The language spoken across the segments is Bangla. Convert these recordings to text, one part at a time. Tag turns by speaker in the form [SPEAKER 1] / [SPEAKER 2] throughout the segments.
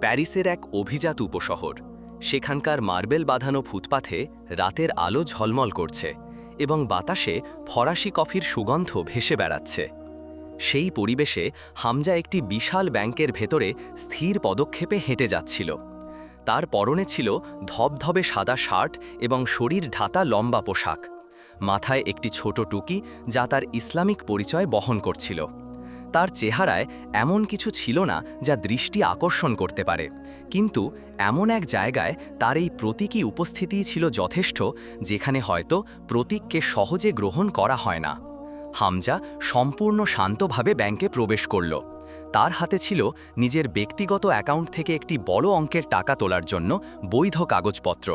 [SPEAKER 1] প্যারিসের এক অভিজাত উপশহর। সেখানকার মার্বেল বাঁধানো ফুটপাথে রাতের আলো ঝলমল করছে এবং বাতাসে ফরাসি কফির সুগন্ধ ভেসে বেড়াচ্ছে। সেই পরিবেশে হামজা একটি বিশাল ব্যাংকের ভেতরে স্থির পদক্ষেপে হেঁটে যাচ্ছিল। তার পরনে ছিল ধবধবে সাদা শার্ট এবং শরীর ঢাতা লম্বা পোশাক। মাথায় একটি ছোট টুকি যা তার ইসলামিক পরিচয় বহন করছিল। তার চেহারায় এমন কিছু ছিল না যা দৃষ্টি আকর্ষণ করতে পারে। কিন্তু এমন এক জায়গায় তার এই প্রতীকী উপস্থিতিই ছিল যথেষ্ট, যেখানে হয়তো প্রতীককে সহজে গ্রহণ করা হয় না। হামজা সম্পূর্ণ শান্তভাবে ব্যাংকে প্রবেশ করল। তার হাতে ছিল নিজের ব্যক্তিগত অ্যাকাউন্ট থেকে একটি বড় অঙ্কের টাকা তোলার জন্য বৈধ কাগজপত্র।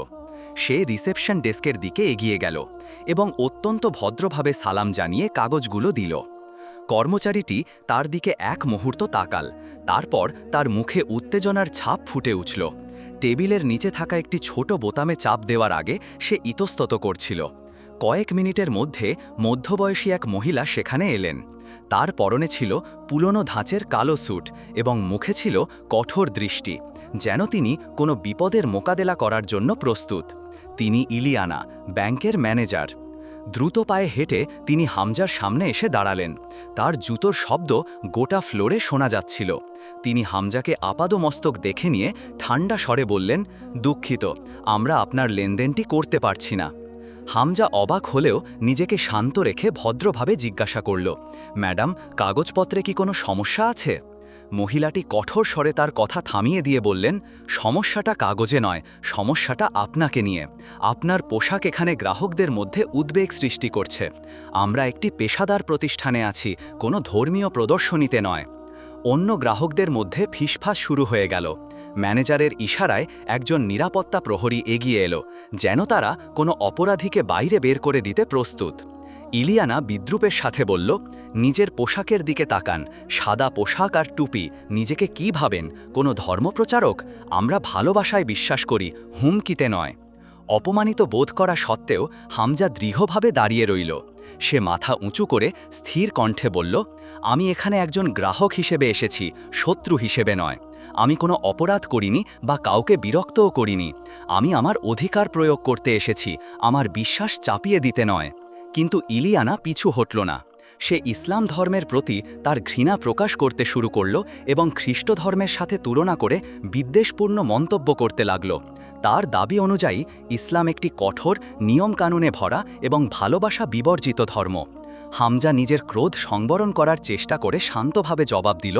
[SPEAKER 1] সে রিসেপশন ডেস্কের দিকে এগিয়ে গেল এবং অত্যন্ত ভদ্রভাবে সালাম জানিয়ে কাগজগুলো দিল। কর্মচারীটি তার দিকে এক মুহূর্ত তাকাল, তারপর তার মুখে উত্তেজনার ছাপ ফুটে উঠল। টেবিলের নিচে থাকা একটি ছোট বোতামে চাপ দেওয়ার আগে সে ইতস্তত করছিল। কয়েক মিনিটের মধ্যে মধ্যবয়সী এক মহিলা সেখানে এলেন। তার পরনে ছিল পুলনো ধাঁচের কালো স্যুট এবং মুখে ছিল কঠোর দৃষ্টি, যেন তিনি কোনো বিপদের মোকাবেলা করার জন্য প্রস্তুত। তিনি ইলিয়ানা, ব্যাংকের ম্যানেজার। দ্রুত পায়ে হেঁটে তিনি হামজার সামনে এসে দাঁড়ালেন। তার জুতোর শব্দ গোটা ফ্লোরে শোনা যাচ্ছিল। তিনি হামজাকে আপাদমস্তক দেখে নিয়ে ঠান্ডা স্বরে বললেন, দুঃখিত, আমরা আপনার লেনদেনটি করতে পারছি না। হামজা অবাক হলেও নিজেকে শান্ত রেখে ভদ্রভাবে জিজ্ঞাসা করল, ম্যাডাম, কাগজপত্রে কি কোনো সমস্যা আছে? মহিলাটি কঠোর স্বরে তার কথা থামিয়ে দিয়ে বললেন, সমস্যাটা কাগজে নয়, সমস্যাটা আপনাকে নিয়ে। আপনার পোশাক এখানে গ্রাহকদের মধ্যে উদ্বেগ সৃষ্টি করছে। আমরা একটি পেশাদার প্রতিষ্ঠানে আছি, কোনো ধর্মীয় প্রদর্শনীতে নয়। অন্য গ্রাহকদের মধ্যে ফিসফাস শুরু হয়ে গেল। ম্যানেজারের ইশারায় একজন নিরাপত্তা প্রহরী এগিয়ে এলো, যেন তারা কোনো অপরাধীকে বাইরে বের করে দিতে প্রস্তুত। ইলিয়ানা বিদ্রুপের সাথে বলল, নিজের পোশাকের দিকে তাকান। সাদা পোশাক আর টুপি। নিজেকে কি ভাবেন? কোনো ধর্মপ্রচারক? আমরা ভালোবাসায় বিশ্বাস করি, হুমকিতে নয়। অপমানিত বোধ করা সত্ত্বেও হামজা দৃঢ়ভাবে দাঁড়িয়ে রইল। সে মাথা উঁচু করে স্থির কণ্ঠে বলল, আমি এখানে একজন গ্রাহক হিসেবে এসেছি, শত্রু হিসেবে নয়। আমি কোনো অপরাধ করিনি বা কাউকে বিরক্তও করিনি। আমি আমার অধিকার প্রয়োগ করতে এসেছি। আমার বিশ্বাস চাপিয়ে দিতে নয়। কিন্তু ইলিয়ানা পিছু হটল না। সে ইসলাম ধর্মের প্রতি তার ঘৃণা প্রকাশ করতে শুরু করল এবং খ্রিস্ট ধর্মের সাথে তুলনা করে বিদ্বেষপূর্ণ মন্তব্য করতে লাগল। তার দাবি অনুযায়ী, ইসলাম একটি কঠোর, নিয়মকানুনে ভরা এবং ভালোবাসা বিবর্জিত ধর্ম। হামজা নিজের ক্রোধ সংবরণ করার চেষ্টা করে শান্তভাবে জবাব দিল,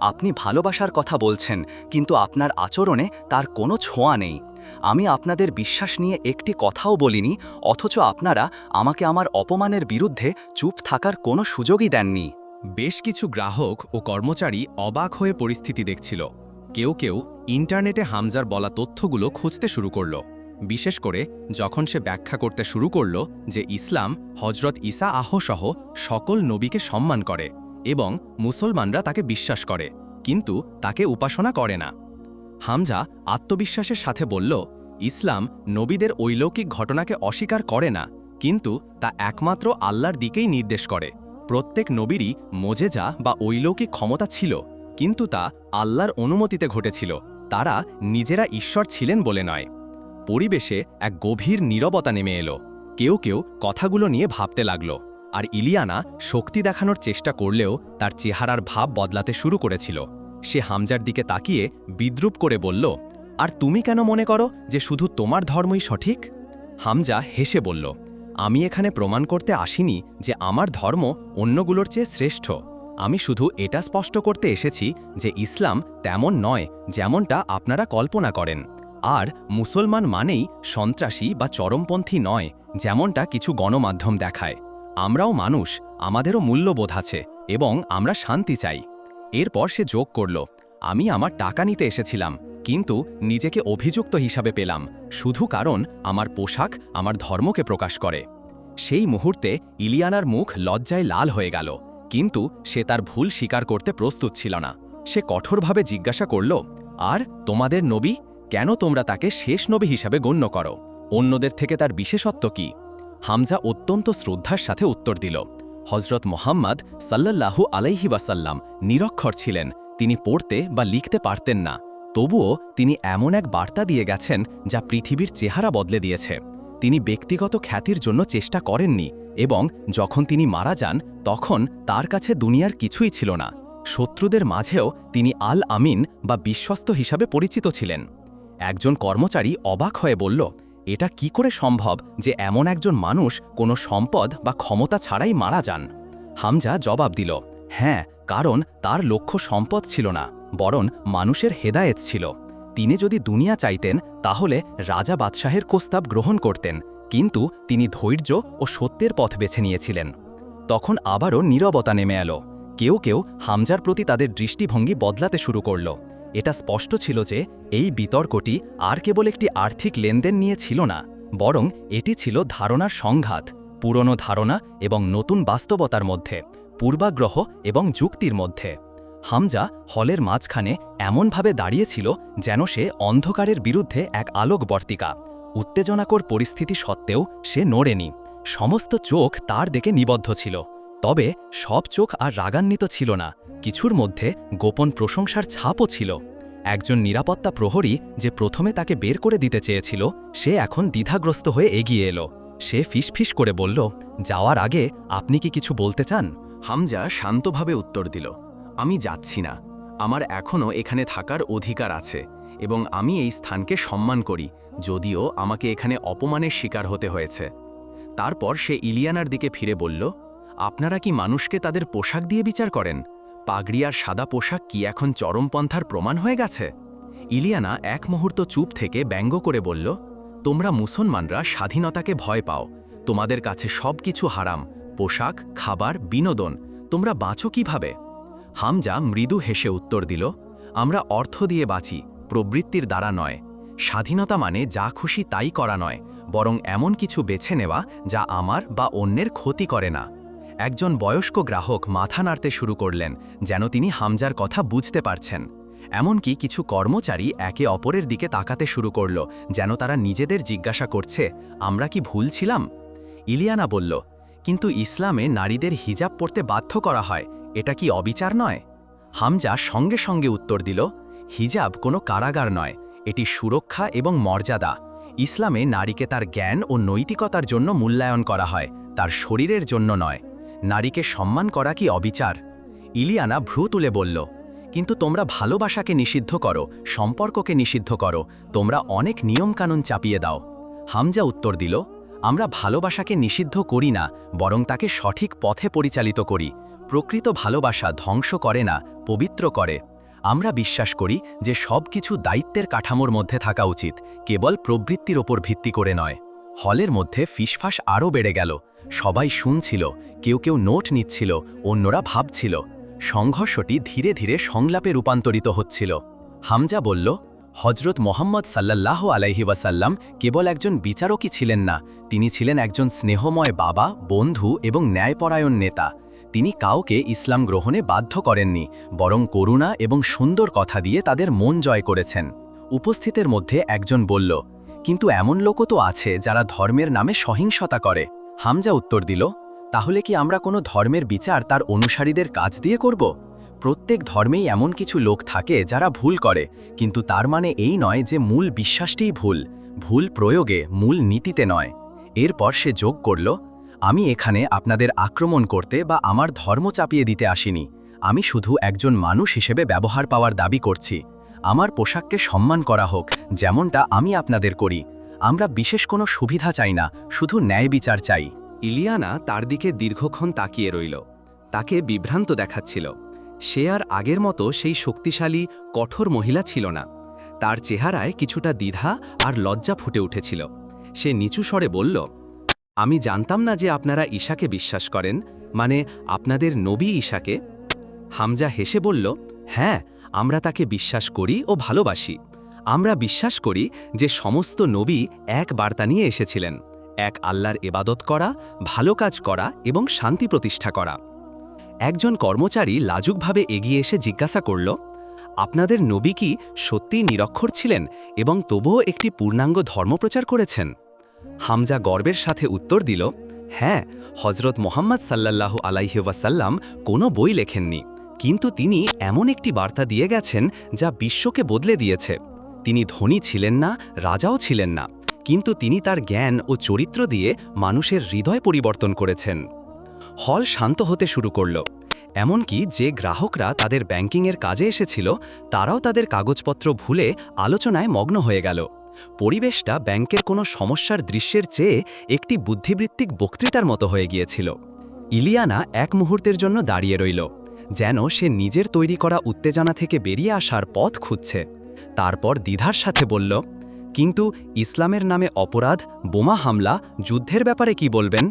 [SPEAKER 1] আপনি ভালোবাসার কথা বলছেন, কিন্তু আপনার আচরণে তার কোনো ছোঁয়া নেই। আমি আপনাদের বিশ্বাস নিয়ে একটি কথাও বলিনি, অথচ আপনারা আমাকে আমার অপমানের বিরুদ্ধে চুপ থাকার কোনো সুযোগই দেননি।
[SPEAKER 2] বেশ কিছু গ্রাহক ও কর্মচারী অবাক হয়ে পরিস্থিতি দেখছিল। কেউ কেউ ইন্টারনেটে হামজার বলা তথ্যগুলো খুঁজতে শুরু করল। বিশেষ করে যখন সে ব্যাখ্যা করতে শুরু করল যে ইসলাম হজরত ইসা আহসহ সকল নবীকে সম্মান করে এবং মুসলমানরা তাকে বিশ্বাস করে, কিন্তু তাকে উপাসনা করে না। হামজা আত্মবিশ্বাসের সাথে বলল, ইসলাম নবীদের ঐলৌকিক ঘটনাকে অস্বীকার করে না, কিন্তু তা একমাত্র আল্লাহর দিকেই নির্দেশ করে। প্রত্যেক নবীরই মোজেজা বা ঐলৌকিক ক্ষমতা ছিল, কিন্তু তা আল্লাহর অনুমতিতে ঘটেছিল। তারা নিজেরা ঈশ্বর ছিলেন বলে নয়। পরিবেশে এক গভীর নীরবতা নেমে এলো। কেউ কেউ কথাগুলো নিয়ে ভাবতে লাগল, আর ইলিয়ানা শক্তি দেখানোর চেষ্টা করলেও তার চেহারার ভাব বদলাতে শুরু করেছিল। সে হামজার দিকে তাকিয়ে বিদ্রুপ করে বলল, আর তুমি কেন মনে করো যে শুধু তোমার ধর্মই সঠিক? হামজা হেসে বলল, আমি এখানে প্রমাণ করতে আসিনি যে আমার ধর্ম অন্যগুলোর চেয়ে শ্রেষ্ঠ। আমি শুধু এটা স্পষ্ট করতে এসেছি যে ইসলাম তেমন নয় যেমনটা আপনারা কল্পনা করেন। আর মুসলমান মানেই সন্ত্রাসী বা চরমপন্থী নয়, যেমনটা কিছু গণমাধ্যম দেখায়। আমরাও মানুষ, আমাদেরও মূল্যবোধ আছে এবং আমরা শান্তি চাই। এরপর সে যোগ করল, আমি আমার টাকা নিতে এসেছিলাম, কিন্তু নিজেকে অভিযুক্ত হিসাবে পেলাম, শুধু কারণ আমার পোশাক আমার ধর্মকে প্রকাশ করে। সেই মুহূর্তে ইলিয়ানার মুখ লজ্জায় লাল হয়ে গেল, কিন্তু সে তার ভুল স্বীকার করতে প্রস্তুত ছিল না। সে কঠোরভাবে জিজ্ঞাসা করল, আর তোমাদের নবী? কেন তোমরা তাকে শেষ নবী হিসাবে গণ্য করো? অন্যদের থেকে তার বিশেষত্ব কি? হামজা অত্যন্ত শ্রদ্ধার সাথে উত্তর দিল হজরত মোহাম্মদ সাল্লাল্লাহু আলাইহি ওয়াসাল্লাম নিরক্ষর ছিলেন। তিনি পড়তে বা লিখতে পারতেন না। তবুও তিনি এমন এক বার্তা দিয়ে গেছেন যা পৃথিবীর চেহারা বদলে দিয়েছে। তিনি ব্যক্তিগত খ্যাতির জন্য চেষ্টা করেননি এবং যখন তিনি মারা যান, তখন তার কাছে দুনিয়ার কিছুই ছিল না। শত্রুদের মাঝেও তিনি আল আমিন বা বিশ্বস্ত হিসাবে পরিচিত ছিলেন। একজন কর্মচারী অবাক হয়ে বলল এটা কি করে সম্ভব যে এমন একজন মানুষ কোনো সম্পদ বা ক্ষমতা ছাড়াই মারা যান? হামজা জবাব দিল হ্যাঁ কারণ তার লক্ষ্য সম্পদ ছিল না, বরং মানুষের হেদায়েত ছিল। তিনি যদি দুনিয়া চাইতেন, তাহলে রাজা বাদশাহের প্রস্তাব গ্রহণ করতেন, কিন্তু তিনি ধৈর্য ও সত্যের পথ বেছে নিয়েছিলেন। তখন আবারও নীরবতা নেমে এলো। কেউ কেউ হামজার প্রতি তাদের দৃষ্টিভঙ্গি বদলাতে শুরু করল। এটা স্পষ্ট ছিল যে এই বিতর্কটি আর কেবল একটি আর্থিক লেনদেন নিয়ে ছিল না, বরং এটি ছিল ধারণার সংঘাত, পুরনো ধারণা এবং নতুন বাস্তবতার মধ্যে, পূর্বাগ্রহ এবং যুক্তির মধ্যে। হামজা হলের মাঝখানে এমনভাবে দাঁড়িয়েছিল যেন সে অন্ধকারের বিরুদ্ধে এক আলোকবর্তিকা, উত্তেজনাকর পরিস্থিতি সত্ত্বেও সে নড়েনি, সমস্ত চোখ তার দিকে নিবদ্ধ ছিল। তবে সব চোখ আর রাগান্বিত ছিল না। কিছুর মধ্যে গোপন প্রশংসার ছাপও ছিল। একজন নিরাপত্তা প্রহরী যে প্রথমে তাকে বের করে দিতে চেয়েছিল, সে এখন দ্বিধাগ্রস্ত হয়ে এগিয়ে এলো। সে ফিসফিস করে বলল, যাওয়ার আগে আপনি কি কিছু বলতে চান?
[SPEAKER 1] হামজা শান্তভাবে উত্তর দিল, আমি যাচ্ছি না। আমার এখনও এখানে থাকার অধিকার আছে এবং আমি এই স্থানকে সম্মান করি, যদিও আমাকে এখানে অপমানের শিকার হতে হয়েছে। তারপর সে ইলিয়ানার দিকে ফিরে বলল আপনারা কি মানুষকে তাদের পোশাক দিয়ে বিচার করেন? পাগড়ি আর সাদা পোশাক কি এখন চরমপন্থার প্রমাণ হয়ে গেছে? ইলিয়ানা এক মুহূর্ত চুপ থেকে ব্যঙ্গ করে বলল, তোমরা মুসলমানরা স্বাধীনতাকে ভয় পাও। তোমাদের কাছে সব কিছু হারাম। পোশাক, খাবার, বিনোদন। তোমরা বাঁচো কীভাবে? হামজা মৃদু হেসে উত্তর দিল, আমরা অর্থ দিয়ে বাঁচি, প্রবৃত্তির দ্বারা নয়। স্বাধীনতা মানে যা খুশি তাই করা নয়, বরং এমন কিছু বেছে নেওয়া যা আমার বা অন্যের ক্ষতি করে না। একজন বয়স্ক গ্রাহক মাথা নাড়তে শুরু করলেন, যেন তিনি হামজার কথা বুঝতে পারছেন। এমনকি কিছু কর্মচারী একে অপরের দিকে তাকাতে শুরু করল, যেন তারা নিজেদের জিজ্ঞাসা করছে, আমরা কি ভুল ছিলাম? ইলিয়ানা বলল, কিন্তু ইসলামে নারীদের হিজাব পড়তে বাধ্য করা হয়, এটা কি অবিচার নয়? হামজা সঙ্গে সঙ্গে উত্তর দিল, হিজাব কোনো কারাগার নয়, এটি সুরক্ষা এবং মর্যাদা। ইসলামে নারীকে তার জ্ঞান ও নৈতিকতার জন্য মূল্যায়ন করা হয়, তার শরীরের জন্য নয়। নারীকে সম্মান করা কি অবিচার? ইলিয়ানা ভ্রু তুলে বলল, কিন্তু তোমরা ভালোবাসাকে নিষিদ্ধ করো, সম্পর্ককে নিষিদ্ধ করো, তোমরা অনেক নিয়মকানুন চাপিয়ে দাও। হামজা উত্তর দিল, আমরা ভালোবাসাকে নিষিদ্ধ করি না, বরং তাকে সঠিক পথে পরিচালিত করি। প্রকৃত ভালোবাসা ধ্বংস করে না, পবিত্র করে। আমরা বিশ্বাস করি যে সব কিছু দায়িত্বের কাঠামোর মধ্যে থাকা উচিত, কেবল প্রবৃত্তির ওপর ভিত্তি করে নয়। হলের মধ্যে ফিসফাস আরও বেড়ে গেল। সবাই শুনছিল, কেউ কেউ নোট নিচ্ছিল, অন্যরা ভাবছিল। সংঘর্ষটি ধীরে ধীরে সংলাপে রূপান্তরিত হচ্ছিল। হামজা বলল হজরত মোহাম্মদ সাল্লাল্লাহ আলাইহি ওয়াসাল্লাম কেবল একজন বিচারকই ছিলেন না, তিনি ছিলেন একজন স্নেহময় বাবা, বন্ধু এবং ন্যায়পরায়ণ নেতা। তিনি কাউকে ইসলাম গ্রহণে বাধ্য করেননি, বরং করুণা এবং সুন্দর কথা দিয়ে তাদের মন জয় করেছেন। উপস্থিতের মধ্যে একজন বলল কিন্তু এমন লোকও তো আছে যারা ধর্মের নামে সহিংসতা করে। হামজা উত্তর দিল, তাহলে কি আমরা কোনো ধর্মের বিচার তার অনুসারীদের কাজ দিয়ে করব? প্রত্যেক ধর্মেই এমন কিছু লোক থাকে যারা ভুল করে, কিন্তু তার মানে এই নয় যে মূল বিশ্বাসটিই ভুল। ভুল প্রয়োগে, মূল নীতিতে নয়। এরপর সে যোগ করল, আমি এখানে আপনাদের আক্রমণ করতে বা আমার ধর্ম চাপিয়ে দিতে আসিনি। আমি শুধু একজন মানুষ হিসেবে ব্যবহার পাওয়ার দাবি করছি। আমার পোশাককে সম্মান করা হোক, যেমনটা আমি আপনাদের করি। আমরা বিশেষ কোনো সুবিধা চাই না, শুধু ন্যায় বিচার চাই। ইলিয়ানা তার দিকে দীর্ঘক্ষণ তাকিয়ে রইল। তাকে বিভ্রান্ত দেখাচ্ছিল। সে আর আগের মতো সেই শক্তিশালী, কঠোর মহিলা ছিল না। তার চেহারায় কিছুটা দ্বিধা আর লজ্জা ফুটে উঠেছিল। সে নিচু স্বরে বলল, আমি জানতাম না যে আপনারা ঈশাকে বিশ্বাস করেন। মানে আপনাদের নবী ঈশাকে? হামজা হেসে বলল হ্যাঁ আমরা তাকে বিশ্বাস করি ও ভালোবাসি। আমরা বিশ্বাস করি যে সমস্ত নবী এক বার্তা নিয়ে এসেছিলেন, এক আল্লাহর এবাদত করা, ভালো কাজ করা এবং শান্তি প্রতিষ্ঠা করা। একজন কর্মচারী লাজুকভাবে এগিয়ে এসে জিজ্ঞাসা করল, আপনাদের নবী কি সত্যিই নিরক্ষর ছিলেন এবং তবুও একটি পূর্ণাঙ্গ ধর্মপ্রচার করেছেন? হামজা গর্বের সাথে উত্তর দিল হ্যাঁ হজরত মোহাম্মদ সাল্লাল্লাহু আলাইহি ওয়াসাল্লাম কোনো বই লেখেননি।
[SPEAKER 2] কিন্তু তিনি এমন একটি বার্তা দিয়ে গেছেন যা বিশ্বকে বদলে দিয়েছে। তিনি ধনী ছিলেন না, রাজাও ছিলেন না, কিন্তু তিনি তার জ্ঞান ও চরিত্র দিয়ে মানুষের হৃদয় পরিবর্তন করেছেন। হল শান্ত হতে শুরু করল, এমনকি যে গ্রাহকরা তাদের ব্যাংকিংয়ের কাজে এসেছিল, তারাও তাদের কাগজপত্র ভুলে আলোচনায় মগ্ন হয়ে গেল। পরিবেশটা ব্যাংকের কোনো সমস্যার দৃশ্যের চেয়ে একটি বুদ্ধিবৃত্তিক বক্তৃতার মতো হয়ে গিয়েছিল। ইলিয়ানা এক মুহূর্তের জন্য দাঁড়িয়ে রইল। যেন সে নিজের তৈরি করা উত্তেজনা থেকে বেরিয়ে আসার পথ খুঁজছে। তারপর দ্বিধার সাথে বলল, কিন্তু ইসলামের নামে অপরাধ, বোমা হামলা, যুদ্ধের ব্যাপারে কি বলবেন?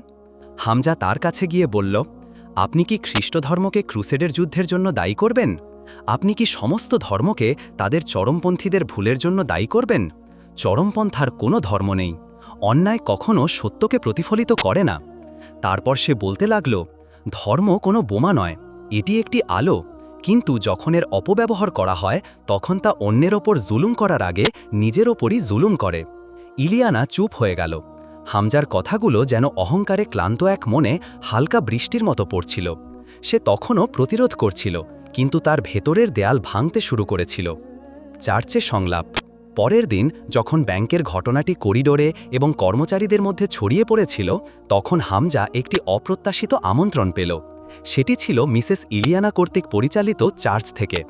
[SPEAKER 2] হামজা তার কাছে গিয়ে বলল, আপনি কি খ্রিস্ট ধর্মকে ক্রুসেডের যুদ্ধের জন্য দায়ী করবেন? আপনি কি সমস্ত ধর্মকে তাদের চরমপন্থীদের ভুলের জন্য দায়ী করবেন? চরমপন্থার কোনো ধর্ম নেই। অন্যায় কখনো সত্যকে প্রতিফলিত করে না। তারপর সে বলতে লাগল, ধর্ম কোনো বোমা নয়। এটি একটি আলো, কিন্তু যখন এর অপব্যবহার করা হয়, তখন তা অন্যের ওপর জুলুম করার আগে নিজের ওপরই জুলুম করে। ইলিয়ানা চুপ হয়ে গেল। হামজার কথাগুলো যেন অহংকারে ক্লান্ত এক মনে হালকা বৃষ্টির মতো পড়ছিল। সে তখনও প্রতিরোধ করছিল, কিন্তু তার ভেতরের দেয়াল ভাঙতে শুরু করেছিল। চার্চে সংলাপ। পরের দিন যখন ব্যাংকের ঘটনাটি করিডোরে এবং কর্মচারীদের মধ্যে ছড়িয়ে পড়েছিল, তখন হামজা একটি অপ্রত্যাশিত আমন্ত্রণ পেল। সেটি ছিল মিসেস ইলিয়ানা কর্তৃক পরিচালিত চার্চ থেকে।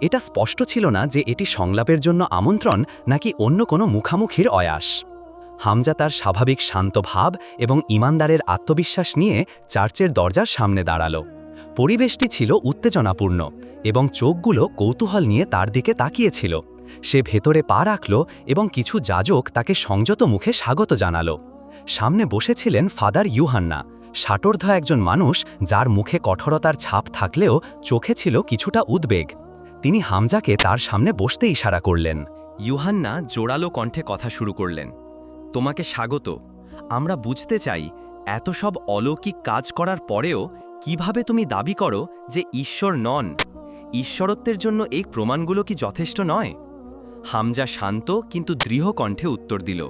[SPEAKER 2] এটা স্পষ্ট ছিল না যে এটি সংলাপের জন্য আমন্ত্রণ নাকি অন্য কোনো মুখামুখির অয়াস। হামজা তার স্বাভাবিক শান্ত ভাব এবং ইমানদারের আত্মবিশ্বাস নিয়ে চার্চের দরজার সামনে দাঁড়াল। পরিবেশটি ছিল উত্তেজনাপূর্ণ এবং চোখগুলো কৌতূহল নিয়ে তার দিকে তাকিয়েছিল। সে ভেতরে পা রাখল এবং কিছু যাজক তাকে সংযত মুখে স্বাগত জানালো। সামনে বসেছিলেন ফাদার ইউহান্না। ষাটোর্ধ একজন মানুষ যার মুখে কঠোরতার ছাপ থাকলেও চোখে ছিল কিছুটা উদ্বেগ। তিনি হামজাকে তার সামনে বসতে ইশারা করলেন।
[SPEAKER 1] ইউহান্না জোরালো কণ্ঠে কথা শুরু করলেন। তোমাকে স্বাগত। আমরা বুঝতে চাই, এত সব অলৌকিক কাজ করার পরেও কীভাবে তুমি দাবি করো যে ঈশ্বর নন? ঈশ্বরত্বের জন্য এই প্রমাণগুলো কি যথেষ্ট নয়? হামজা শান্ত কিন্তু দৃঢ় কণ্ঠে উত্তর দিল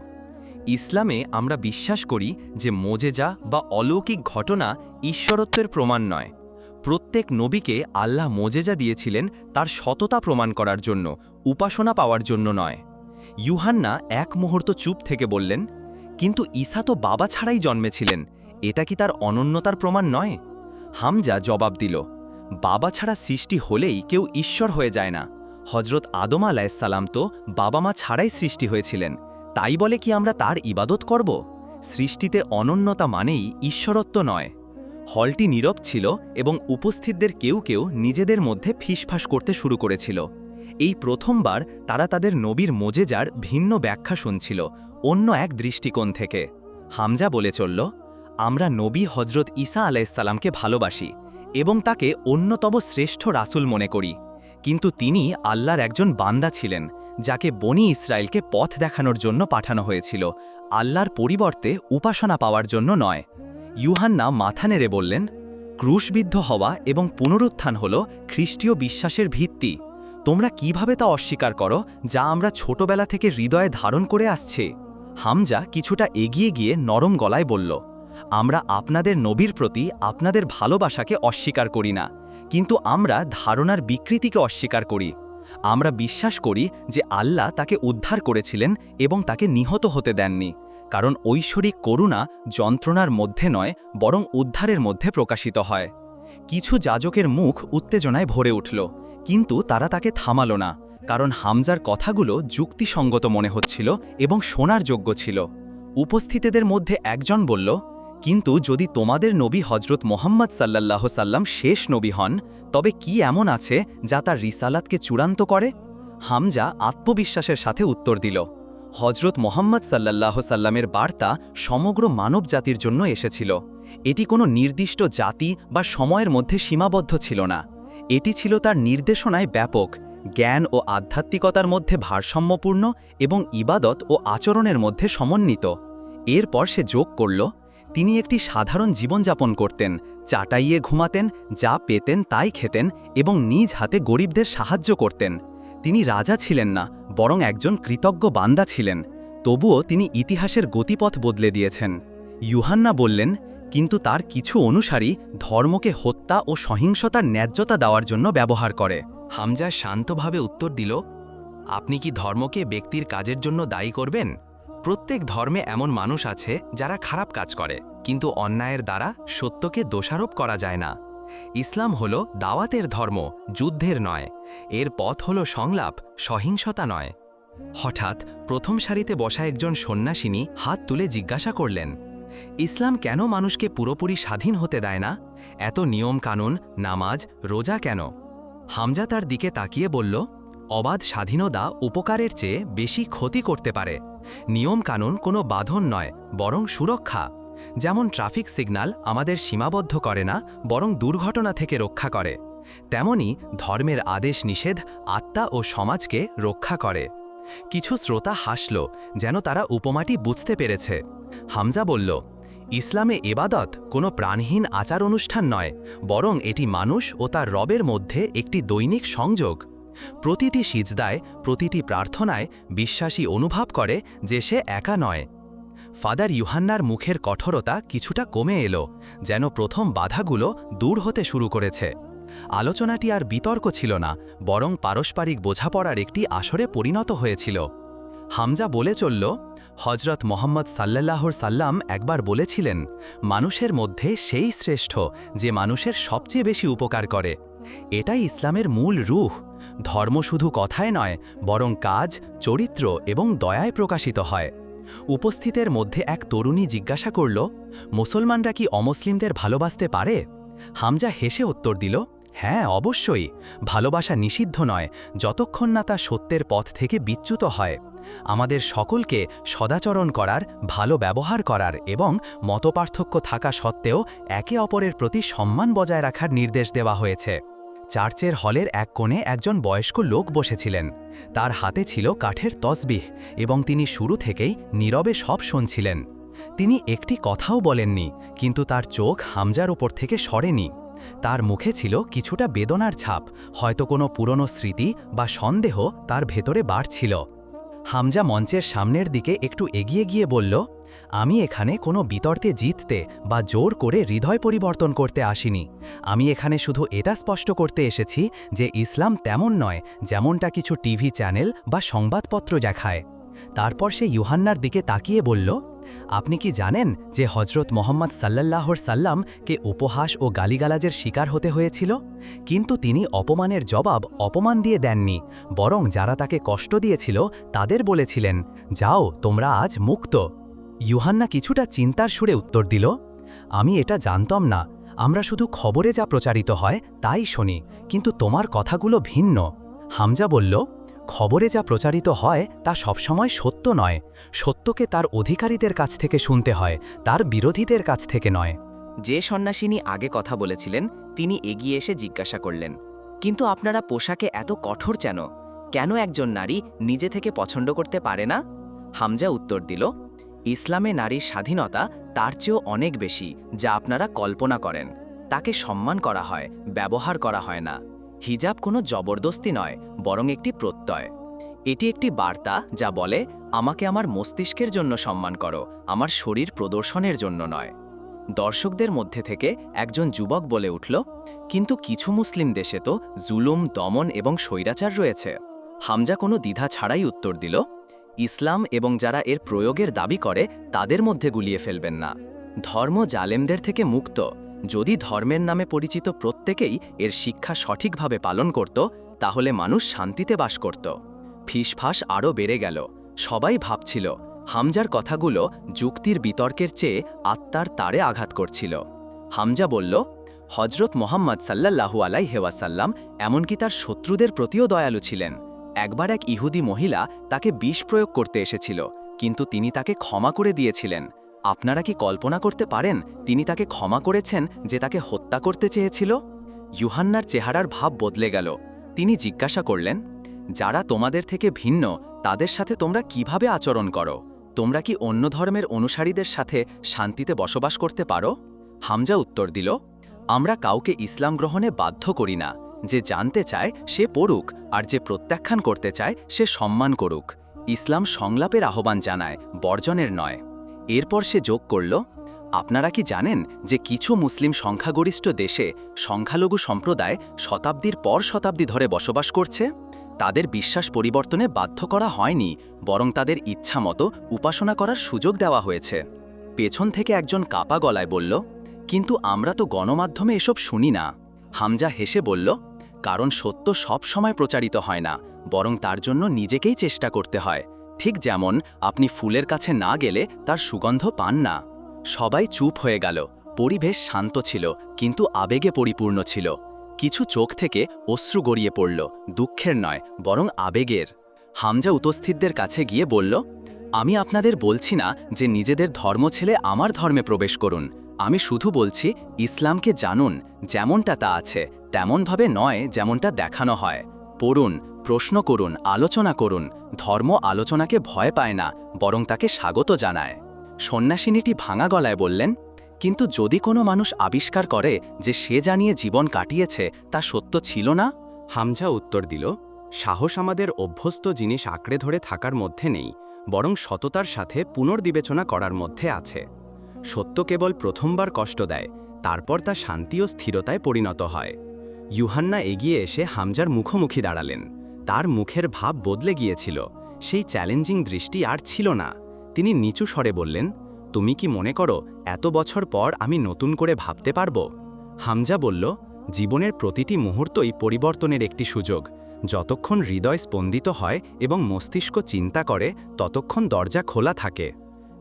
[SPEAKER 1] ইসলামে আমরা বিশ্বাস করি যে মোজেজা বা অলৌকিক ঘটনা ঈশ্বরত্বের প্রমাণ নয়। প্রত্যেক নবীকে আল্লাহ মোজেজা দিয়েছিলেন তার সততা প্রমাণ করার জন্য, উপাসনা পাওয়ার জন্য নয়। ইউহান্না এক মুহূর্ত চুপ থেকে বললেন, কিন্তু ঈসা তো বাবা ছাড়াই জন্মেছিলেন, এটা কি তার অনন্যতার প্রমাণ নয়? হামজা জবাব দিল, বাবা ছাড়া সৃষ্টি হলেই কেউ ঈশ্বর হয়ে যায় না। হজরত আদম আলাইসাল্লাম তো বাবা মা ছাড়াই সৃষ্টি হয়েছিলেন। তাই বলে কি আমরা তার ইবাদত করব? সৃষ্টিতে অনন্যতা মানেই ঈশ্বরত্ব নয়। হলটি নীরব ছিল এবং উপস্থিতদের কেউ কেউ নিজেদের মধ্যে ফিসফাস করতে শুরু করেছিল। এই প্রথমবার তারা তাদের নবীর মোজেজার ভিন্ন ব্যাখ্যা শুনছিল, অন্য এক দৃষ্টিকোণ থেকে। হামজা বলে চলল, আমরা নবী হজরত ঈসা আলাইসাল্লামকে ভালোবাসি এবং তাকে অন্যতম শ্রেষ্ঠ রাসূল মনে করি। কিন্তু তিনি আল্লাহর একজন বান্দা ছিলেন, যাকে বনি ইসরায়েলকে পথ দেখানোর জন্য পাঠানো হয়েছিল। আল্লাহর পরিবর্তে উপাসনা পাওয়ার জন্য নয়। ইউহান্না মাথা নেড়ে বললেন, ক্রুশবিদ্ধ হওয়া এবং পুনরুত্থান হল খ্রিস্টীয় বিশ্বাসের ভিত্তি। তোমরা কীভাবে তা অস্বীকার করো যা আমরা ছোটবেলা থেকে হৃদয়ে ধারণ করে আসছে? হামজা কিছুটা এগিয়ে গিয়ে নরম গলায় বলল, আমরা আপনাদের নবীর প্রতি আপনাদের ভালোবাসাকে অস্বীকার করি না। কিন্তু আমরা ধারণার বিকৃতিকে অস্বীকার করি। আমরা বিশ্বাস করি যে আল্লাহ তাকে উদ্ধার করেছিলেন এবং তাকে নিহত হতে দেননি। কারণ ঐশ্বরিক করুণা যন্ত্রণার মধ্যে নয়, বরং উদ্ধারের মধ্যে প্রকাশিত হয়। কিছু যাজকের মুখ উত্তেজনায় ভরে উঠল, কিন্তু তারা তাকে থামালো না, কারণ হামজার কথাগুলো যুক্তিসঙ্গত মনে হচ্ছিল এবং শোনার যোগ্য ছিল। উপস্থিতদের মধ্যে একজন বলল কিন্তু যদি তোমাদের নবী হজরত মোহাম্মদ সাল্লাল্লাহ সাল্লাম শেষ নবী হন, তবে কি এমন আছে যা তার রিসালাতকে চূড়ান্ত করে? হামজা আত্মবিশ্বাসের সাথে উত্তর দিল হজরত মোহাম্মদ সাল্লাল্লাহ সাল্লামের বার্তা সমগ্র মানব জাতির জন্য এসেছিল। এটি কোনো নির্দিষ্ট জাতি বা সময়ের মধ্যে সীমাবদ্ধ ছিল না। এটি ছিল তার নির্দেশনায় ব্যাপক, জ্ঞান ও আধ্যাত্মিকতার মধ্যে ভারসাম্যপূর্ণ এবং ইবাদত ও আচরণের মধ্যে সমন্বিত। এরপর সে যোগ করল তিনি একটি সাধারণ জীবনযাপন করতেন, চাটাইয়ে ঘুমাতেন, যা পেতেন তাই খেতেন এবং নিজ হাতে গরিবদের সাহায্য করতেন। তিনি রাজা ছিলেন না, বরং একজন কৃতজ্ঞ বান্দা ছিলেন। তবুও তিনি ইতিহাসের গতিপথ বদলে দিয়েছেন। ইউহান্না বললেন,
[SPEAKER 2] কিন্তু তার কিছু অনুসারী ধর্মকে হত্যা ও সহিংসতার ন্যায্যতা দেওয়ার জন্য ব্যবহার করে।
[SPEAKER 1] হামজা শান্তভাবে উত্তর দিল, আপনি কি ধর্মকে ব্যক্তির কাজের জন্য দায়ী করবেন? প্রত্যেক ধর্মে এমন মানুষ আছে যারা খারাপ কাজ করে, কিন্তু অন্যায়ের দ্বারা সত্যকে দোষারোপ করা যায় না। ইসলাম হল দাওয়াতের ধর্ম, যুদ্ধের নয়। এর পথ হল সংলাপ, সহিংসতা নয়। হঠাৎ প্রথম সারিতে বসা একজন সন্ন্যাসিনী হাত তুলে জিজ্ঞাসা করলেন, ইসলাম কেন মানুষকে পুরোপুরি স্বাধীন হতে দেয় না? এত নিয়ম কানুন নামাজ, রোজা কেন? হামজা তার দিকে তাকিয়ে বলল অবাধ স্বাধীনতা উপকারের চেয়ে বেশি ক্ষতি করতে পারে। নিয়ম কানুন কোনো বাঁধন নয়, বরং সুরক্ষা। যেমন ট্রাফিক সিগন্যাল আমাদের সীমাবদ্ধ করে না, বরং দুর্ঘটনা থেকে রক্ষা করে। তেমনি ধর্মের আদেশ নিষেধ আত্মা ও সমাজকে রক্ষা করে। কিছু শ্রোতা হাসল যেন তারা উপমাটি বুঝতে পেরেছে। হামজা বলল, ইসলামে এবাদত কোনো প্রাণহীন আচার অনুষ্ঠান নয়, বরং এটি মানুষ ও তার রবের মধ্যে একটি দৈনিক সংযোগ। প্রতিটি সিজদায়, প্রতিটি প্রার্থনায় বিশ্বাসী অনুভব করে যে সে একা নয়। ফাদার ইউহান্নার মুখের কঠোরতা কিছুটা কমে এলো, যেন প্রথম বাধাগুলো দূর হতে শুরু করেছে। আলোচনাটি আর বিতর্ক ছিল না, বরং পারস্পরিক বোঝাপড়ার একটি আসরে পরিণত হয়েছিল। হামজা বলে চলল হজরত মোহাম্মদ সাল্লাল্লাহর সাল্লাম একবার বলেছিলেন, মানুষের মধ্যে সেই শ্রেষ্ঠ যে মানুষের সবচেয়ে বেশি উপকার করে। এটাই ইসলামের মূল রূহ। ধর্ম শুধু কথায় নয়, বরং কাজ, চরিত্র এবং দয়ায় প্রকাশিত হয়। উপস্থিতের মধ্যে এক তরুণী জিজ্ঞাসা করল, মুসলমানরা কি অমুসলিমদের ভালোবাসতে পারে? হামজা হেসে উত্তর দিল হ্যাঁ অবশ্যই। ভালোবাসা নিষিদ্ধ নয়, যতক্ষণ না তা সত্যের পথ থেকে বিচ্যুত হয়। আমাদের সকলকে সদাচরণ করার, ভালো ব্যবহার করার এবং মতপার্থক্য থাকা সত্ত্বেও একে অপরের প্রতি সম্মান বজায় রাখার নির্দেশ দেওয়া হয়েছে। চার্চের হলের এক কোণে একজন বয়স্ক লোক বসেছিলেন। তার হাতে ছিল কাঠের তসবিহ এবং তিনি শুরু থেকেই নীরবে সব শুনছিলেন। তিনি একটি কথাও বলেননি, কিন্তু তার চোখ হামজার ওপর থেকে সরেনি। তার মুখে ছিল কিছুটা বেদনার ছাপ, হয়তো কোনো পুরনো স্মৃতি বা সন্দেহ তার ভেতরে বাড়ছিল। হামজা মঞ্চের সামনের দিকে একটু এগিয়ে গিয়ে বলল আমি এখানে কোনো বিতর্কে জিততে বা জোর করে হৃদয় পরিবর্তন করতে আসিনি। আমি এখানে শুধু এটা স্পষ্ট করতে এসেছি যে ইসলাম তেমন নয় যেমনটা কিছু টিভি চ্যানেল বা সংবাদপত্র দেখায়। তারপর সে ইউহান্নার দিকে তাকিয়ে বলল, আপনি কি জানেন যে হজরত মোহাম্মদ সাল্লাল্লাহর সাল্লামকে উপহাস ও গালিগালাজের শিকার হতে হয়েছিল? কিন্তু তিনি অপমানের জবাব অপমান দিয়ে দেননি, বরং যারা তাকে কষ্ট দিয়েছিল তাদের বলেছিলেন, যাও, তোমরা আজ মুক্ত ইউহান্না কিছুটা চিন্তার সুরে উত্তর দিল, আমি এটা জানতাম না। আমরা শুধু খবরে যা প্রচারিত হয় তাই শুনি, কিন্তু তোমার কথাগুলো ভিন্ন। হামজা বলল, খবরে যা প্রচারিত হয় তা সবসময় সত্য নয়। সত্যকে তার অধিকারীদের কাছ থেকে শুনতে হয়, তার বিরোধীদের কাছ থেকে নয়।
[SPEAKER 3] যে সন্ন্যাসিনী আগে কথা বলেছিলেন, তিনি এগিয়ে এসে জিজ্ঞাসা করলেন, কিন্তু আপনারা পোশাকে এত কঠোর কেন? কেন একজন নারী নিজে থেকে পছন্দ করতে পারে না? হামজা উত্তর দিল ইসলামে নারীর স্বাধীনতা তার চেয়েও অনেক বেশি, যা আপনারা কল্পনা করেন। তাকে সম্মান করা হয়, ব্যবহার করা হয় না। হিজাব কোনো জবরদস্তি নয়, বরং একটি প্রত্যয়। এটি একটি বার্তা যা বলে, আমাকে আমার মস্তিষ্কের জন্য সম্মান করো, আমার শরীর প্রদর্শনের জন্য নয়। দর্শকদের মধ্যে থেকে একজন যুবক বলে উঠল, কিন্তু কিছু মুসলিম দেশে তো জুলুম, দমন এবং স্বৈরাচার রয়েছে। হামজা কোনো দ্বিধা ছাড়াই উত্তর দিল ইসলাম এবং যারা এর প্রয়োগের দাবি করে, তাদের মধ্যে গুলিয়ে ফেলবেন না। ধর্ম জালেমদের থেকে মুক্ত। যদি ধর্মের নামে পরিচিত প্রত্যেকেই এর শিক্ষা সঠিকভাবে পালন করত, তাহলে মানুষ শান্তিতে বাস করত। ফিসফাস আরও বেড়ে গেল। সবাই ভাবছিল, হামজার কথাগুলো যুক্তির বিতর্কের চেয়ে আত্মার তারে আঘাত করছিল। হামজা বলল হজরত মোহাম্মদ সাল্লাল্লাহু আলাই হেওয়াসাল্লাম এমনকি তার শত্রুদের প্রতিও দয়ালু ছিলেন। একবার এক ইহুদি মহিলা তাকে বিষ প্রয়োগ করতে এসেছিল, কিন্তু তিনি তাকে ক্ষমা করে দিয়েছিলেন। আপনারা কি কল্পনা করতে পারেন তিনি তাকে ক্ষমা করেছেন যে তাকে হত্যা করতে চেয়েছিল? ইউহান্নার চেহারার ভাব বদলে গেল। তিনি জিজ্ঞাসা করলেন, যারা তোমাদের থেকে ভিন্ন, তাদের সাথে তোমরা কীভাবে আচরণ করো? তোমরা কি অন্য ধর্মের অনুসারীদের সাথে শান্তিতে বসবাস করতে পারো? হামজা উত্তর দিল, আমরা কাউকে ইসলাম গ্রহণে বাধ্য করি না। যে জানতে চায় সে পড়ুক, আর যে প্রত্যাখ্যান করতে চায় সে সম্মান করুক। ইসলাম সংলাপের আহ্বান জানায়, বর্জনের নয়। এরপর সে যোগ করল, আপনারা কি জানেন যে কিছু মুসলিম সংখ্যাগরিষ্ঠ দেশে সংখ্যালঘু সম্প্রদায় শতাব্দীর পর শতাব্দী ধরে বসবাস করছে? তাদের বিশ্বাস পরিবর্তনে বাধ্য করা হয়নি, বরং তাদের ইচ্ছা মতো উপাসনা করার সুযোগ দেওয়া হয়েছে। পেছন থেকে একজন কাপা গলায় বলল, কিন্তু আমরা তো গণমাধ্যমে এসব শুনি না। হামজা হেসে বলল কারণ সত্য সব সময় প্রচারিত হয় না, বরং তার জন্য নিজেকেই চেষ্টা করতে হয়। ঠিক যেমন, আপনি ফুলের কাছে না গেলে তার সুগন্ধ পান না। সবাই চুপ হয়ে গেল, পরিবেশ শান্ত ছিল, কিন্তু আবেগে পরিপূর্ণ ছিল। কিছু চোখ থেকে অশ্রু গড়িয়ে পড়ল, দুঃখের নয়, বরং আবেগের। হামজা উপস্থিতদের কাছে গিয়ে বলল, আমি আপনাদের বলছি না যে নিজেদের ধর্ম ছেলে আমার ধর্মে প্রবেশ করুন। আমি শুধু বলছি, ইসলামকে জানুন, যেমনটা তা আছে। তেমনভাবে নয় যেমনটা দেখানো হয়। পড়ুন, প্রশ্ন করুন, আলোচনা করুন, ধর্ম আলোচনাকে ভয় পায় না, বরং তাকে স্বাগত জানায়। সন্ন্যাসিনীটি ভাঙা গলায় বললেন, কিন্তু যদি কোনো মানুষ আবিষ্কার করে যে সে জানিয়ে জীবন কাটিয়েছে, তা সত্য ছিল না?
[SPEAKER 2] হামজা উত্তর দিল, সাহস আমাদের অভ্যস্ত জিনিস আঁকড়ে ধরে থাকার মধ্যে নেই, বরং সততার সাথে পুনর্বিবেচনা করার মধ্যে আছে। সত্য কেবল প্রথমবার কষ্ট দেয়, তারপর তা শান্তি ও স্থিরতায় পরিণত হয়। ইউহান্না এগিয়ে এসে হামজার মুখোমুখি দাঁড়ালেন। তার মুখের ভাব বদলে গিয়েছিল। সেই চ্যালেঞ্জিং দৃষ্টি আর ছিল না। তিনি নিচু স্বরে বললেন, তুমি কি মনে করো এত বছর পর আমি নতুন করে ভাবতে পারব? হামজা বলল, জীবনের প্রতিটি মুহূর্তই পরিবর্তনের একটি সুযোগ। যতক্ষণ হৃদয় স্পন্দিত হয় এবং মস্তিষ্ক চিন্তা করে, ততক্ষণ দরজা খোলা থাকে।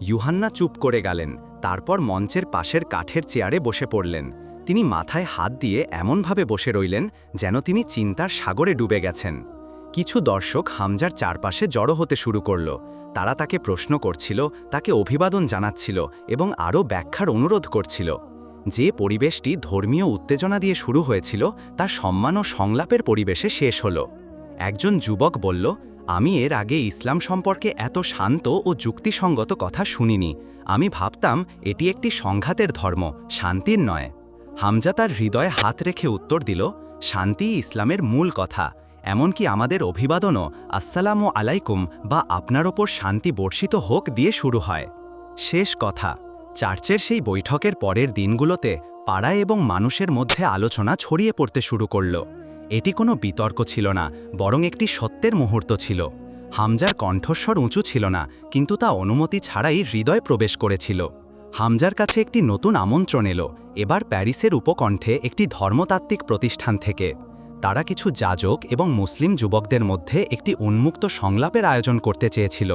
[SPEAKER 2] ইউহান্না চুপ করে গেলেন। তারপর মঞ্চের পাশের কাঠের চেয়ারে বসে পড়লেন। তিনি মাথায় হাত দিয়ে এমনভাবে বসে রইলেন যেন তিনি চিন্তার সাগরে ডুবে গেছেন। কিছু দর্শক হামজার চারপাশে জড়ো হতে শুরু করল। তারা তাকে প্রশ্ন করছিল, তাকে অভিবাদন জানাচ্ছিল এবং আরও ব্যাখ্যার অনুরোধ করছিল। যে পরিবেশটি ধর্মীয় উত্তেজনা দিয়ে শুরু হয়েছিল তা সম্মান ও সংলাপের পরিবেশে শেষ হল। একজন যুবক বলল, আমি এর আগে ইসলাম সম্পর্কে এত শান্ত ও যুক্তিসঙ্গত কথা শুনিনি। আমি ভাবতাম, এটি একটি সংঘাতের ধর্ম, শান্তির নয়। হামজা তার হৃদয়ে হাত রেখে উত্তর দিল, শান্তি ইসলামের মূল কথা, এমনকি আমাদের অভিবাদনও আসসালামু আলাইকুম বা আপনার ওপর শান্তি বর্ষিত হোক দিয়ে শুরু হয়। শেষ কথা, চার্চের সেই বৈঠকের পরের দিনগুলোতে পাড়া এবং মানুষের মধ্যে আলোচনা ছড়িয়ে পড়তে শুরু করল। এটি কোনো বিতর্ক ছিল না, বরং একটি সত্যের মুহূর্ত ছিল। হামজার কণ্ঠস্বর উঁচু ছিল না, কিন্তু তা অনুমতি ছাড়াই হৃদয় প্রবেশ করেছিল। হামজার কাছে একটি নতুন আমন্ত্রণ এলো, এবার প্যারিসের উপকণ্ঠে একটি ধর্মতাত্ত্বিক প্রতিষ্ঠান থেকে। তারা কিছু যাজক এবং মুসলিম যুবকদের মধ্যে একটি উন্মুক্ত সংলাপের আয়োজন করতে চেয়েছিল।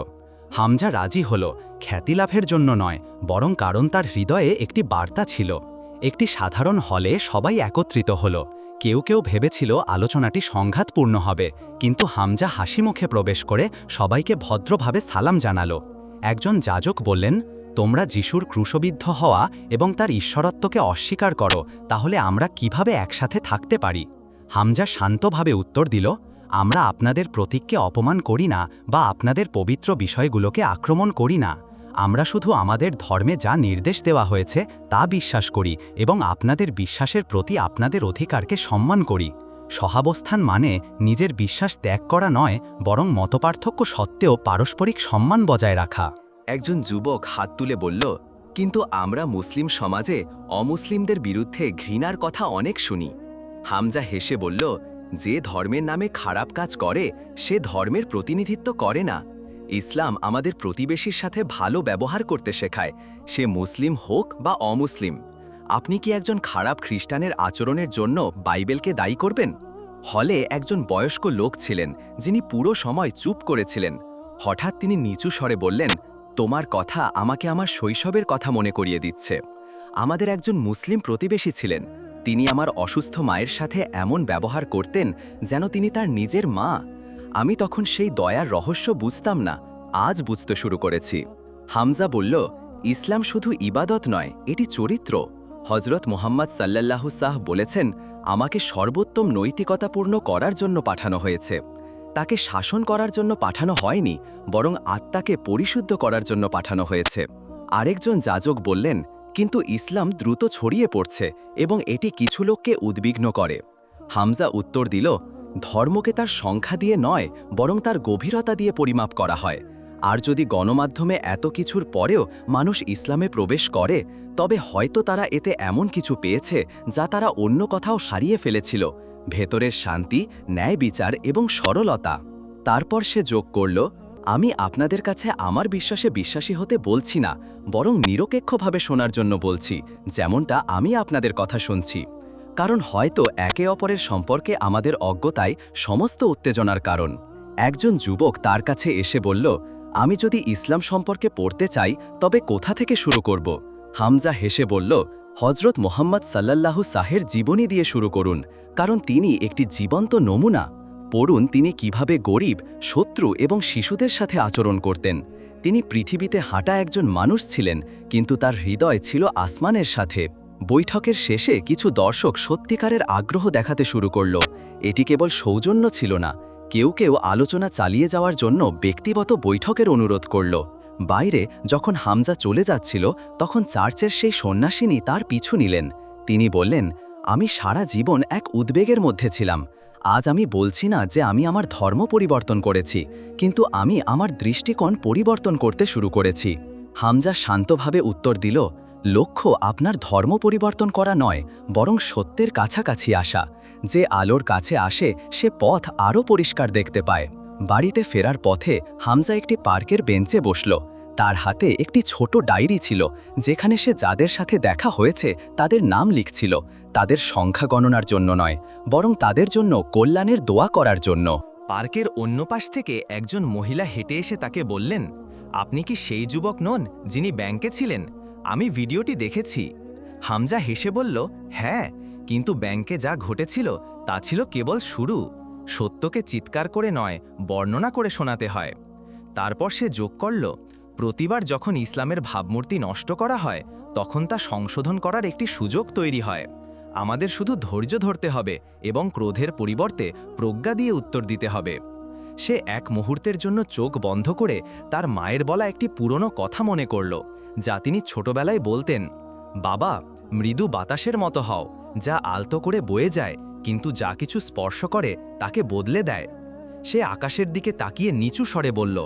[SPEAKER 2] হামজা রাজি হল, খ্যাতি লাভের জন্য নয়, বরং কারণ তার হৃদয়ে একটি বার্তা ছিল। একটি সাধারণ হলে সবাই একত্রিত হল। কেউ কেউ ভেবেছিল আলোচনাটি সংঘাতপূর্ণ হবে, কিন্তু হামজা হাসি মুখে প্রবেশ করে সবাইকে ভদ্রভাবে সালাম জানালো। একজন যাজক বললেন তোমরা যিশুর ক্রুশবিদ্ধ হওয়া এবং তার ঈশ্বরত্বকে অস্বীকার করো, তাহলে আমরা কীভাবে একসাথে থাকতে পারি? হামজা শান্তভাবে উত্তর দিল, আমরা আপনাদের প্রতীককে অপমান করি না বা আপনাদের পবিত্র বিষয়গুলোকে আক্রমণ করি না। আমরা শুধু আমাদের ধর্মে যা নির্দেশ দেওয়া হয়েছে, তা বিশ্বাস করি এবং আপনাদের বিশ্বাসের প্রতি আপনাদের অধিকারকে সম্মান করি। সহাবস্থান মানে নিজের বিশ্বাস ত্যাগ করা নয়, বরং মতপার্থক্য সত্ত্বেও পারস্পরিক সম্মান বজায় রাখা।
[SPEAKER 1] একজন যুবক হাত তুলে বলল, কিন্তু আমরা মুসলিম সমাজে অমুসলিমদের বিরুদ্ধে ঘৃণার কথা অনেক শুনি। হামজা হেসে বলল, যে ধর্মের নামে খারাপ কাজ করে, সে ধর্মের প্রতিনিধিত্ব করে না। ইসলাম আমাদের প্রতিবেশীর সাথে ভালো ব্যবহার করতে শেখায়, সে মুসলিম হোক বা অমুসলিম। আপনি কি একজন খারাপ খ্রিস্টানের আচরণের জন্য বাইবেলকে দায়ী করবেন? হলে একজন বয়স্ক লোক ছিলেন, যিনি পুরো সময় চুপ করেছিলেন। হঠাৎ তিনি নিচু স্বরে বললেন তোমার কথা আমাকে আমার শৈশবের কথা মনে করিয়ে দিচ্ছে। আমাদের একজন মুসলিম প্রতিবেশী ছিলেন। তিনি আমার অসুস্থ মায়ের সাথে এমন ব্যবহার করতেন যেন তিনি তার নিজের মা। আমি তখন সেই দয়ার রহস্য বুঝতাম না, আজ বুঝতে শুরু করেছি। হামজা বলল, ইসলাম শুধু ইবাদত নয়, এটি চরিত্র। হজরত মোহাম্মদ সাল্লাল্লাহু সাহ বলেছেন, আমাকে সর্বোত্তম নৈতিকতাপূর্ণ করার জন্য পাঠানো হয়েছে। তাকে শাসন করার জন্য পাঠানো হয়নি, বরং আত্মাকে পরিশুদ্ধ করার জন্য পাঠানো হয়েছে। আরেকজন যাজক বললেন, কিন্তু ইসলাম দ্রুত ছড়িয়ে পড়ছে এবং এটি কিছু লোককে উদ্বিগ্ন করে। হামজা উত্তর দিল, ধর্মকে তার সংখ্যা দিয়ে নয়, বরং তার গভীরতা দিয়ে পরিমাপ করা হয়। আর যদি গণমাধ্যমে এত কিছুর পরেও মানুষ ইসলামে প্রবেশ করে, তবে হয়তো তারা এতে এমন কিছু পেয়েছে যা তারা অন্য কোথাও হারিয়ে ফেলেছিল। ভেতরের শান্তি, ন্যায় বিচার এবং সরলতা। তারপর সে যোগ করল, আমি আপনাদের কাছে আমার বিশ্বাসে বিশ্বাসী হতে বলছি না, বরং নিরপেক্ষভাবে শোনার জন্য বলছি, যেমনটা আমি আপনাদের কথা শুনছি। কারণ হয়তো একে অপরের সম্পর্কে আমাদের অজ্ঞতাই সমস্ত উত্তেজনার কারণ। একজন যুবক তার কাছে এসে বলল, আমি যদি ইসলাম সম্পর্কে পড়তে চাই, তবে কোথা থেকে শুরু করব? হামজা হেসে বলল হজরত মোহাম্মদ সাল্লাল্লাহু সাহের জীবনী দিয়ে শুরু করুন। কারণ তিনি একটি জীবন্ত নমুনা। পড়ুন তিনি কীভাবে গরিব, শত্রু এবং শিশুদের সাথে আচরণ করতেন। তিনি পৃথিবীতে হাঁটা একজন মানুষ ছিলেন, কিন্তু তার হৃদয় ছিল আসমানের সাথে। বৈঠকের শেষে কিছু দর্শক সত্যিকারের আগ্রহ দেখাতে শুরু করল। এটি কেবল সৌজন্য ছিল না। কেউ কেউ আলোচনা চালিয়ে যাওয়ার জন্য ব্যক্তিগত বৈঠকের অনুরোধ করল। বাইরে যখন হামজা চলে যাচ্ছিল, তখন চার্চের সেই সন্ন্যাসিনী তার পিছু নিলেন। তিনি বললেন আমি সারা জীবন এক উদ্বেগের মধ্যে ছিলাম। আজ আমি বলছি না যে আমি আমার ধর্ম পরিবর্তন করেছি, কিন্তু আমি আমার দৃষ্টিকোণ পরিবর্তন করতে শুরু করেছি। হামজা শান্তভাবে উত্তর দিল, লক্ষ্য, আপনার ধর্ম পরিবর্তন করা নয়, বরং সত্যের কাছাকাছি আসা। যে আলোর কাছে আসে, সে পথ আরও পরিষ্কার দেখতে পায়। বাড়িতে ফেরার পথে হামজা একটি পার্কের বেঞ্চে বসল। তার হাতে একটি ছোট ডায়েরি ছিল, যেখানে সে যাদের সাথে দেখা হয়েছে, তাদের নাম লিখছিল। তাদের সংখ্যা গণনার জন্য নয়, বরং তাদের জন্য কল্যাণের দোয়া করার জন্য।
[SPEAKER 2] পার্কের অন্য পাশ থেকে একজন মহিলা হেঁটে এসে তাকে বললেন, আপনি কি সেই যুবক নন যিনি ব্যাংকে ছিলেন? আমি ভিডিওটি দেখেছি। হামজা হেসে বলল হ্যাঁ কিন্তু ব্যাংকে যা ঘটেছিল তা ছিল কেবল শুরু। সত্যকে চিৎকার করে নয়, বর্ণনা করে শোনাতে হয়। তারপর সে যোগ করল, প্রতিবার যখন ইসলামের ভাবমূর্তি নষ্ট করা হয়, তখন তা সংশোধন করার একটি সুযোগ তৈরি হয়। আমাদের শুধু ধৈর্য ধরতে হবে এবং ক্রোধের পরিবর্তে প্রজ্ঞা দিয়ে উত্তর দিতে হবে। সে এক মুহূর্তের জন্য চোখ বন্ধ করে তার মায়ের বলা একটি পুরনো কথা মনে করল, যা তিনি ছোটবেলায় বলতেন, বাবা, মৃদু বাতাসের মতো হও, যা আলতো করে বয়ে যায়, কিন্তু যা কিছু স্পর্শ করে তাকে বদলে দেয়। সে আকাশের দিকে তাকিয়ে নিচু স্বরে বলল,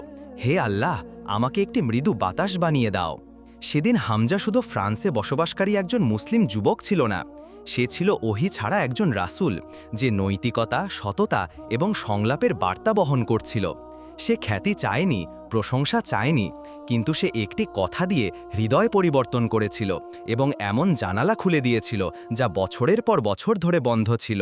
[SPEAKER 2] হে আল্লাহ, আমাকে একটি মৃদু বাতাস বানিয়ে দাও। সেদিন হামজা শুধু ফ্রান্সে বসবাসকারী একজন মুসলিম যুবক ছিল না সে ছিল ওহি ছাড়া একজন রাসুল, যে নৈতিকতা, সততা এবং সংলাপের বার্তা বহন করছিল। সে খ্যাতি চায়নি, প্রশংসা চায়নি, কিন্তু সে একটি কথা দিয়ে হৃদয় পরিবর্তন করেছিল এবং এমন জানালা খুলে দিয়েছিল যা বছরের পর বছর ধরে বন্ধ ছিল।